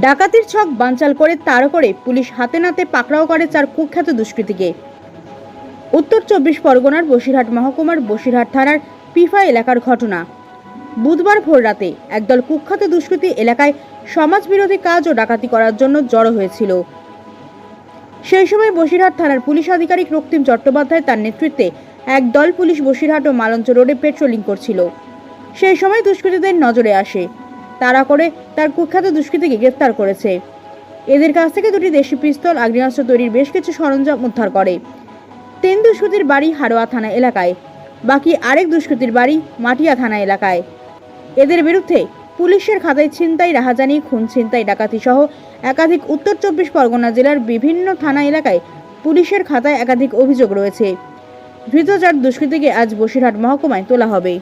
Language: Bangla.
ডাকাতির ছক বানচাল করে তার করে পুলিশ হাতে নাতে পাকড়াও করে চার কুখ্যাত দুষ্কৃতীকে। উত্তর চব্বিশ পরগনার বসিরহাট মহকুমার বসিরহাট থানার পিফা এলাকার ঘটনা। বুধবার ভোররাতে একদল কুখ্যাত দুষ্কৃতী এলাকায় সমাজবিরোধী কাজ ও ডাকাতি করার জন্য জড়ো হয়েছিল। সেই সময় বসিরহাট থানার পুলিশ আধিকারিক রক্তিম চট্টোপাধ্যায় তার নেতৃত্বে এক দল পুলিশ বসিরহাট ও মালঞ্চ রোডে পেট্রোলিং করছিল। সেই সময় দুষ্কৃতীদের নজরে আসে তারা করে তার কুখ্যাত দুষ্কৃতীকে গ্রেফতার করেছে। এদের কাছ থেকে দুটি দেশি পিস্তল, আগ্নেয়াস্ত্র তৈরির বেশ কিছু সরঞ্জাম উদ্ধার করে। তিন দুষ্কৃতীর বাড়ি হাড়োয়া থানা এলাকায়, বাকি আরেক দুষ্কৃতীর বাড়ি মাটিয়া থানা এলাকায়। এদের বিরুদ্ধে পুলিশের খাতায় ছিনতাই, রাহাজানি, খুন, ছিনতাই, ডাকাতি সহ একাধিক উত্তর চব্বিশ পরগনা জেলার বিভিন্ন থানা এলাকায় পুলিশের খাতায় একাধিক অভিযোগ রয়েছে। ধৃত চার দুষ্কৃতীকে আজ বসিরহাট মহকুমায় তোলা হবে।